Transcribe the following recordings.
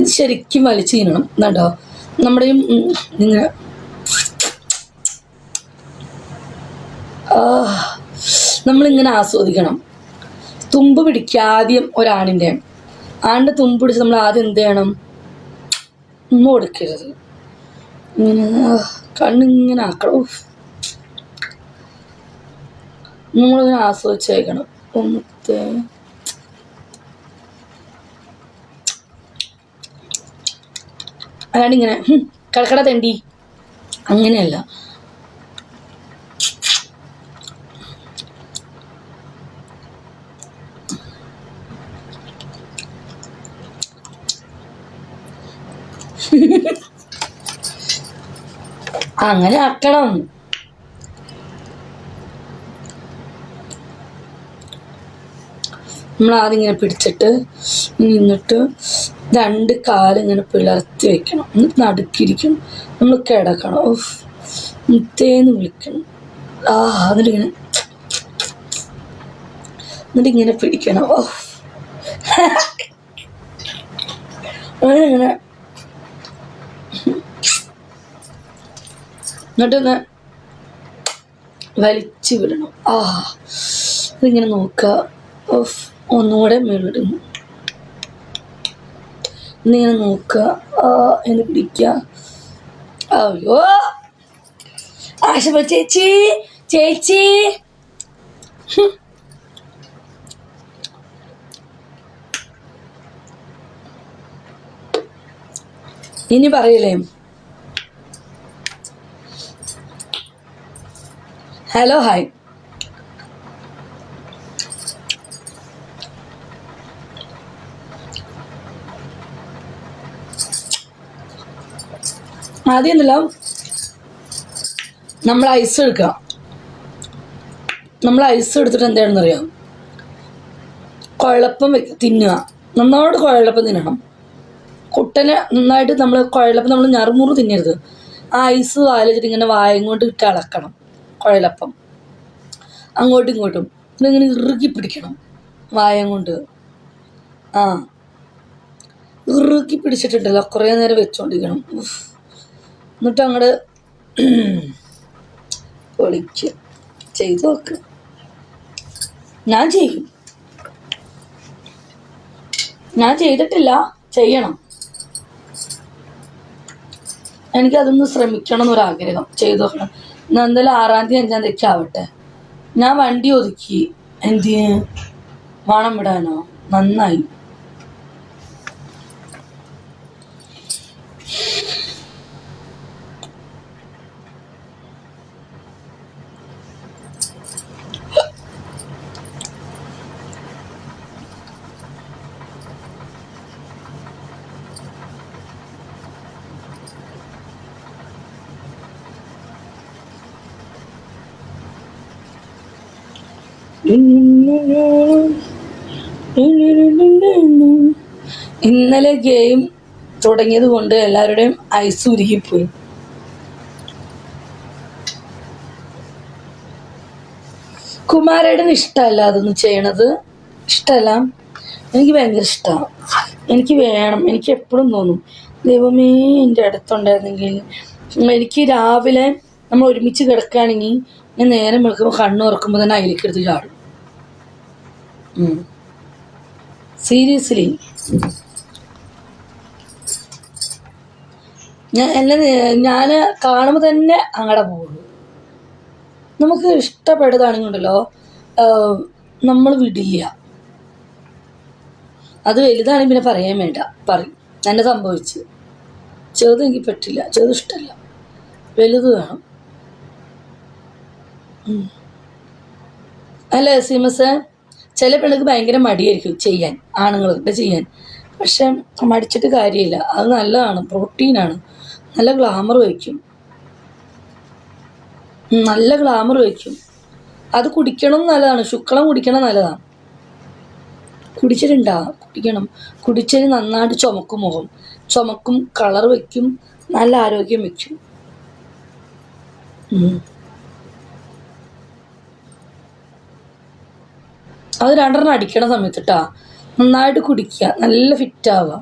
ഇത് ശരിക്കും വലിച്ചു തിന്നണം. എന്നാട്ടോ നമ്മുടെ ഈ ഇങ്ങനെ. നമ്മളിങ്ങനെ ആസ്വദിക്കണം. തുമ്പ് പിടിക്കുക ആദ്യം ഒരാണിന്റെ. ആണിന്റെ തുമ്പ് പിടിച്ച് നമ്മൾ ആദ്യം എന്ത് ചെയ്യണം? ഒന്നും കൊടുക്കരുത്. ഇങ്ങനെ കണ്ണിങ്ങനെ ആക്കണം. നമ്മളിങ്ങനെ ആസ്വദിച്ചേക്കണം. ഒന്നത്തെ അല്ലാണ്ട് ഇങ്ങനെ കടക്കട തെണ്ടി. അങ്ങനെയല്ല. അങ്ങനെ ആക്കണം. നമ്മൾ ആദ്യം ഇങ്ങനെ പിടിച്ചിട്ട് നിന്നിട്ട് രണ്ട് കാലിങ്ങനെ പിളർത്തി വെക്കണം. എന്നിട്ട് നടുക്കിരിക്കണം. നമ്മൾ കിടക്കണം. ഓഫ് മുത്തേന്ന് വിളിക്കണം. ആ എന്നിട്ട് ഇങ്ങനെ എന്നിട്ട് ഇങ്ങനെ പിടിക്കണം. ഓ അങ്ങനെ ഇങ്ങനെ എന്നിട്ടൊന്ന് വലിച്ചു വിടണം. ആ ഇതിങ്ങനെ നോക്കുക. ഓഫ് ഒന്നുകൂടെ മേളിടുന്നു. എന്നിങ്ങനെ നോക്കുക. എന്ന് പിടിക്കുക. അയ്യോ. ആശപ്പ ചേച്ചി ചേച്ചി. ഇനി പറയില്ലേ? ഹലോ ഹായ് ആദ്യം എന്നല്ല നമ്മൾ ഐസ് എടുക്കുക. നമ്മൾ ഐസ് എടുത്തിട്ട് എന്താണെന്ന് അറിയാം കുഴലപ്പം വെക്ക തിന്നുക. നന്നായിട്ട് കുഴലപ്പം തിന്നണം. കുട്ടനെ നന്നായിട്ട് നമ്മൾ കുഴലപ്പം നമ്മൾ ഞറുമുറു തിന്നരുത്. ആ ഐസ് വാലിച്ചിട്ട് ഇങ്ങനെ വായം കൊണ്ട് ഇട്ട് അളക്കണം കുഴലപ്പം. അങ്ങോട്ടും ഇങ്ങോട്ടും. ഇങ്ങനെ ഇറുക്കി പിടിക്കണം വായം കൊണ്ട്. ആ. ഇറുക്കി പിടിച്ചിട്ടുണ്ടല്ലോ. കുറേ നേരം വെച്ചോണ്ടിരിക്കണം. ഉഫ്. എന്നിട്ട് അങ്ങോട്ട് പൊളിക്ക്. ചെയ്തു നോക്ക്. ഞാൻ ചെയ്യും. ഞാൻ ചെയ്തിട്ടില്ല. ചെയ്യണം. എനിക്ക് എനിക്കതൊന്ന് ശ്രമിക്കണം എന്നൊരാഗ്രഹം ചെയ്തു നോക്കണം. ഞാൻ എന്തായാലും ആറാം തീയതി അഞ്ചാം തീയതി ആവട്ടെ. ഞാൻ വണ്ടി ഒതുക്കി. എന്തിന്? വാണം വിടാനോ? നന്നായി. ഇന്നലെ ഗെയിം തുടങ്ങിയത് കൊണ്ട് എല്ലാവരുടെയും ഐസ് ഉരുകിപ്പോയി. കുമാരേടന് ഇഷ്ടമല്ല അതൊന്നും ചെയ്യണത്. ഇഷ്ടമല്ല. എനിക്ക് ഭയങ്കര ഇഷ്ടമാണ്. എനിക്ക് വേണം. എനിക്ക് എപ്പോഴും തോന്നും ദൈവമേ എന്റെ അടുത്തുണ്ടായിരുന്നെങ്കിൽ എനിക്ക് രാവിലെ നമ്മൾ ഒരുമിച്ച് കിടക്കുകയാണെങ്കിൽ ഞാൻ നേരം വിളിക്കുമ്പോൾ കണ്ണു തുറക്കുമ്പോൾ തന്നെ അതിലേക്ക് എടുത്ത് ചാടും. സീരിയസ്ലി. ഞാൻ എന്നെ ഞാൻ കാണുമ്പോൾ തന്നെ അങ്ങടെ പോകുള്ളൂ നമുക്ക് ഇഷ്ടപ്പെട്ടതാണെങ്കിലുണ്ടല്ലോ നമ്മൾ വിടില്ല. അത് വലുതാണെങ്കിൽ പിന്നെ പറയാൻ വേണ്ട പറയും. എന്നെ സംഭവിച്ച്. ചെറുത് എനിക്ക് പറ്റില്ല ചെറുത് ഇഷ്ടമല്ല വലുത് വേണം. അല്ല സീമസ്? ചില പെണ്ണുക്ക് ഭയങ്കര മടിയായിരിക്കും ചെയ്യാൻ ആണുങ്ങൾക്ക് ചെയ്യാൻ. പക്ഷെ മടിച്ചിട്ട് കാര്യമില്ല. അത് നല്ലതാണ് പ്രോട്ടീനാണ് നല്ല ഗ്ലാമർ വയ്ക്കും നല്ല ഗ്ലാമർ വയ്ക്കും അത് കുടിക്കണം നല്ലതാണ്. ശുക്ലം കുടിക്കണം നല്ലതാണ്. കുടിച്ചിട്ടുണ്ടാ? കുടിക്കണം. കുടിച്ചത് നന്നായിട്ട് ചുമക്കും മുഖം. ചുമക്കും കളർ വയ്ക്കും. നല്ല ആരോഗ്യം വയ്ക്കും. അത് രണ്ടെണ്ണം അടിക്കണ സമയത്ത് കേട്ടാ നന്നായിട്ട് കുടിക്കുക. നല്ല ഫിറ്റാവുക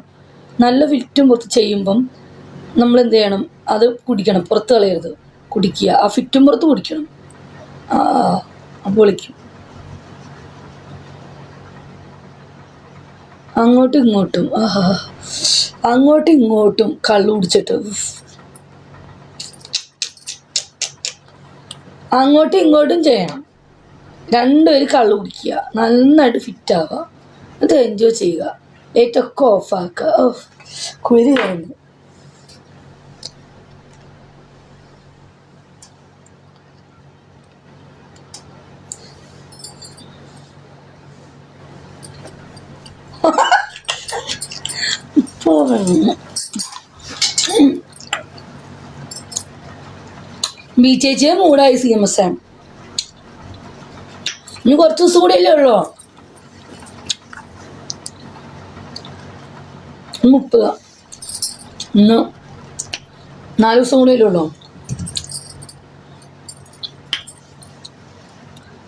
നല്ല ഫിറ്റും പുറത്ത് ചെയ്യുമ്പം നമ്മൾ എന്ത് ചെയ്യണം? അത് കുടിക്കണം. പുറത്ത് കളയരുത്. കുടിക്കുക. ആ ഫിറ്റും പുറത്ത് കുടിക്കണം. പൊളിക്കും. അങ്ങോട്ടും ഇങ്ങോട്ടും. അങ്ങോട്ടും ഇങ്ങോട്ടും കള്ളു കുടിച്ചിട്ട്. അങ്ങോട്ടും ഇങ്ങോട്ടും ചെയ്യണം. രണ്ടുപേരും കള്ള് കുടിക്കുക. നന്നായിട്ട് ഫിറ്റ് ആവുക. എന്നിട്ട് എൻജോയ് ചെയ്യുക. ലൈറ്റൊക്കെ ഓഫാക്കുക ഓ കുളിരി പോകണം ബി ചേച്ചിയെ മൂടായി സി എം എസ് ആണ്. ഇനി കുറച്ച് ദിവസം കൂടെ അല്ലേ ഉള്ളൂ. മുപ്പത്. ഇന്ന് നാല് ദിവസം കൂടെ അല്ലേ ഉള്ളൂ.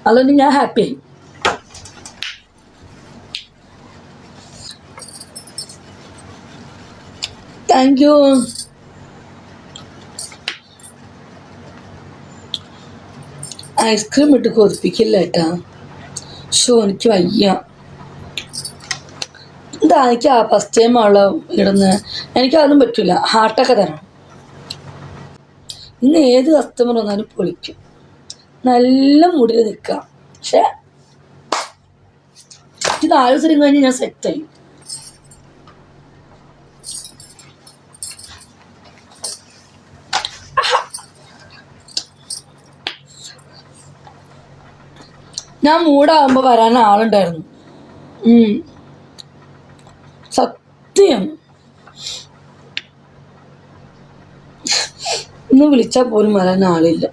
അതുകൊണ്ട് ഞാൻ ഹാപ്പിയായി താങ്ക് യു ഐസ്ക്രീം ഇട്ട് കൊതിപ്പിക്കില്ല ഏട്ടാ. ഷോ എനിക്ക് വയ്യ. എന്താ എനിക്ക് ആ ഫസ്റ്റ് ടൈം ആളെ ഇടുന്നത് എനിക്കതൊന്നും പറ്റില്ല ഹാർട്ടൊക്കെ തരണം. ഇന്ന് ഏത് കസ്റ്റമർ വന്നാലും പൊളിക്കും. നല്ല മുടിയിൽ നിൽക്കാം പക്ഷേ ഇത് ആലോചന കഴിഞ്ഞ് ഞാൻ സെറ്റായി ഞാൻ മൂടാകുമ്പോൾ വരാൻ ആളുണ്ടായിരുന്നു. സത്യം. ഇന്ന് വിളിച്ചാൽ പോലും വരാൻ ആളില്ല.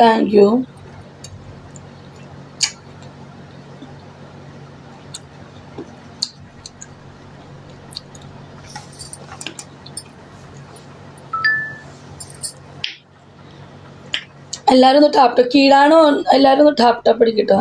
Thank you. എല്ലാരും ഒന്ന് ടാപ്പ് ടാപ്പ് കീഴാണോ? എല്ലാരും ഒന്ന് ടാപ്പ് ടാപ്പ് അടിക്കട്ടോ.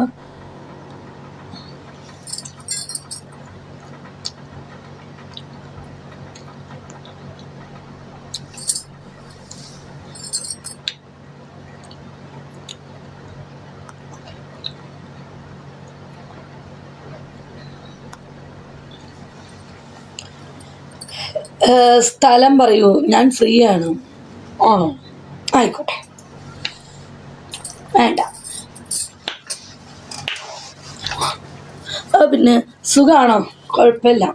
സ്ഥലം പറയൂ. ഞാൻ ഫ്രീ ആണ്. ആണോ? ആയിക്കോട്ടെ. വേണ്ട. പിന്നെ സുഖാണോ? കുഴപ്പമില്ല.